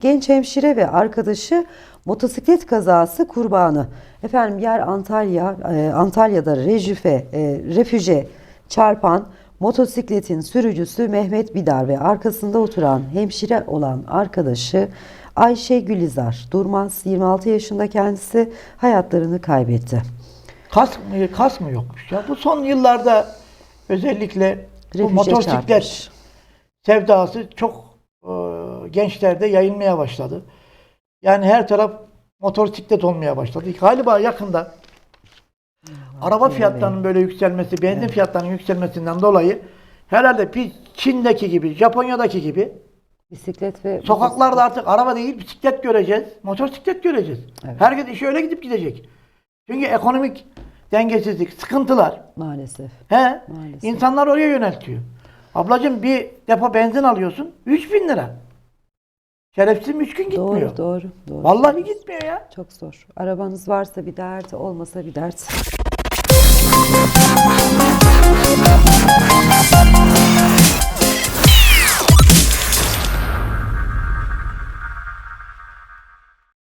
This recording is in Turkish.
Genç hemşire ve arkadaşı motosiklet kazası kurbanı. Efendim yer Antalya, e, Antalya'da rejüfe, e, refüje çarpan motosikletin sürücüsü Mehmet Bidar ve arkasında oturan hemşire olan arkadaşı Ayşe Gülizar Durmaz 26 yaşında kendisi hayatlarını kaybetti. Kask mı, kask mı yokmuş ya? Bu son yıllarda özellikle bu motosiklet çarpmış. sevdası çok gençlerde yayılmaya başladı. Yani her taraf motosiklet olmaya başladı. Galiba yakında araba fiyatlarının böyle yükselmesi, benzin fiyatlarının yükselmesinden dolayı herhalde biz Çin'deki gibi, Japonya'daki gibi Bisiklet ve sokaklarda artık araba değil bisiklet göreceğiz, motosiklet göreceğiz. Evet. Herkes işe öyle gidip gidecek. Çünkü ekonomik dengesizlik, sıkıntılar. maalesef. He? Maalesef. İnsanlar oraya yöneltiyor. Ablacığım bir depo benzin alıyorsun 3000 lira. Şerefsiz üç gün gitmiyor. Doğru, doğru, doğru. Vallahi gitmiyor ya. Çok zor. Arabanız varsa bir dert, olmasa bir dert.